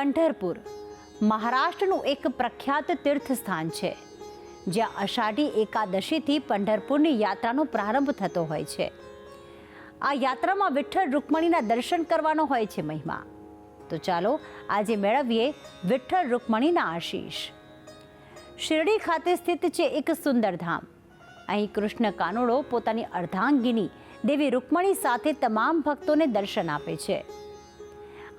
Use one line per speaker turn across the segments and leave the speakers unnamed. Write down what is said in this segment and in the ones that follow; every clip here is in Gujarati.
પંઢરપુર, મહારાષ્ટ્રનું એક પ્રખ્યાત તીર્થ સ્થાન છે, જ્યાં અષાઢી એકાદશીથી પંઢરપુરની યાત્રાનો પ્રારંભ થતો હોય છે. આ યાત્રામાં વિઠ્ઠલ રૂકમણીના દર્શન કરવાનો હોય છે મહિમા. તો ચાલો આજે મેળવીએ વિઠ્ઠલ રૂકમણીના આશીષ. શિરડી ખાતે સ્થિત છે એક સુંદર ધામ. અહીં કૃષ્ણ કાનુડો પોતાની અર્ધાંગિની દેવી રૂકમણી સાથે તમામ ભક્તોને દર્શન આપે છે.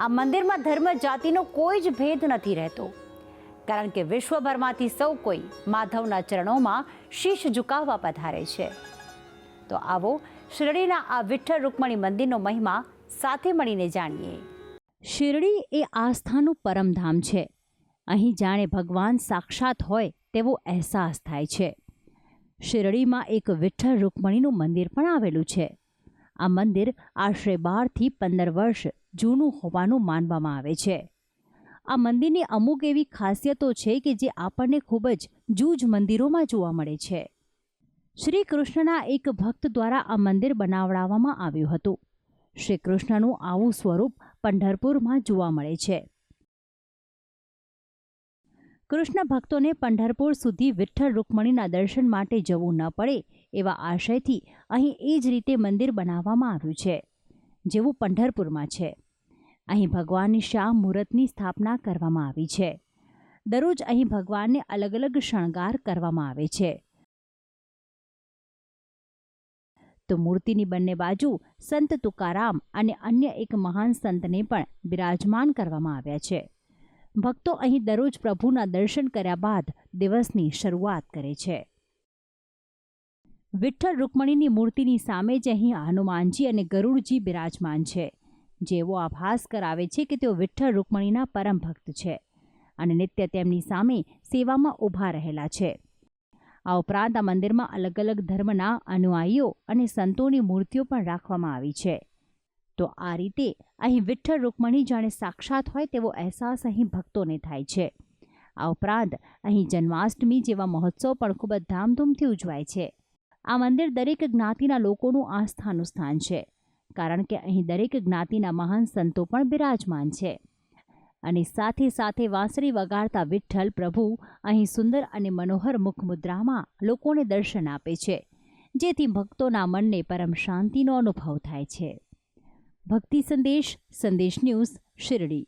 આ મંદિરમાં ધર્મ જાતિનો કોઈ જ ભેદ નથી રહેતો. કારણ કે વિશ્વભરમાંથી સૌ કોઈ માધવના ચરણોમાં શીશ ઝુકાવવા પધારે છે. તો આવો શિરડીના આ વિઠ્ઠલ રૂકમણી મંદિરનો મહિમા સાથે મળીને જાણીએ. શિરડી એ આસ્થાનું પરમધામ છે. અહીં જાણે ભગવાન સાક્ષાત હોય તેવો અહેસાસ થાય છે. શિરડીમાં એક વિઠ્ઠલ રૂકમણીનું મંદિર પણ આવેલું છે. આ મંદિર આશરે બારથી પંદર વર્ષ જૂનું હોવાનું માનવામાં આવે છે. આ મંદિરની અમુક એવી ખાસિયતો છે કે જે આપણને ખૂબ જ જૂજ મંદિરોમાં જોવા મળે છે. શ્રી કૃષ્ણના એક ભક્ત દ્વારા આ મંદિર બનાવડાવવામાં આવ્યું હતું. શ્રી કૃષ્ણનું આવું સ્વરૂપ પંઢરપુરમાં જોવા મળે છે. કૃષ્ણ ભક્તોને પંઢરપુર સુધી વિઠ્ઠલ રૂકમણીના દર્શન માટે જવું ન પડે એવા આશયથી અહીં એ જ રીતે મંદિર બનાવવામાં આવ્યું છે, જેવું પંઢરપુરમાં છે. અહીં ભગવાનની શ્યામ મુહૂર્તની સ્થાપના કરવામાં આવી છે. દરરોજ અહીં ભગવાનને અલગ અલગ શણગાર કરવામાં આવે છે. તો મૂર્તિની બંને બાજુ સંત તુકારામ અને અન્ય એક મહાન સંતને પણ બિરાજમાન કરવામાં આવ્યા છે. ભક્તો અહીં દરરોજ પ્રભુના દર્શન કર્યા બાદ દિવસની શરૂઆત કરે છે. વિઠ્ઠલ રૂકમણીની મૂર્તિની સામે જ અહીં હનુમાનજી અને ગરુડજી બિરાજમાન છે. જેવો આભાસ કરાવે છે કે તેઓ વિઠ્ઠલ રૂકમણીના પરમ ભક્ત છે અને નિત્ય તેમની સામે સેવામાં ઊભા રહેલા છે. આ ઉપરાંત આ મંદિરમાં અલગ અલગ ધર્મના અનુયાયીઓ અને સંતોની મૂર્તિઓ પણ રાખવામાં આવી છે. તો આ રીતે અહીં વિઠ્ઠલ રૂકમણી જાણે સાક્ષાત હોય તેવો અહેસાસ અહીં ભક્તોને થાય છે. આ ઉપરાંત અહીં જન્માષ્ટમી જેવા મહોત્સવ પણ ખૂબ જ ધામધૂમથી ઉજવાય છે. આ મંદિર દરેક જ્ઞાતિના લોકોનું આસ્થાનું સ્થાન છે, કારણ કે અહીં દરેક જ્ઞાતિના મહાન સંતો પણ બિરાજમાન છે. અને સાથે સાથે વાંસળી વગાડતા વિઠ્ઠલ પ્રભુ અહીં સુંદર અને મનોહર મુખમુદ્રામાં લોકોને દર્શન આપે છે, જેથી ભક્તોના મનને પરમ શાંતિનો અનુભવ થાય છે. ભક્તિ સંદેશ સંદેશ ન્યૂઝ શિરડી.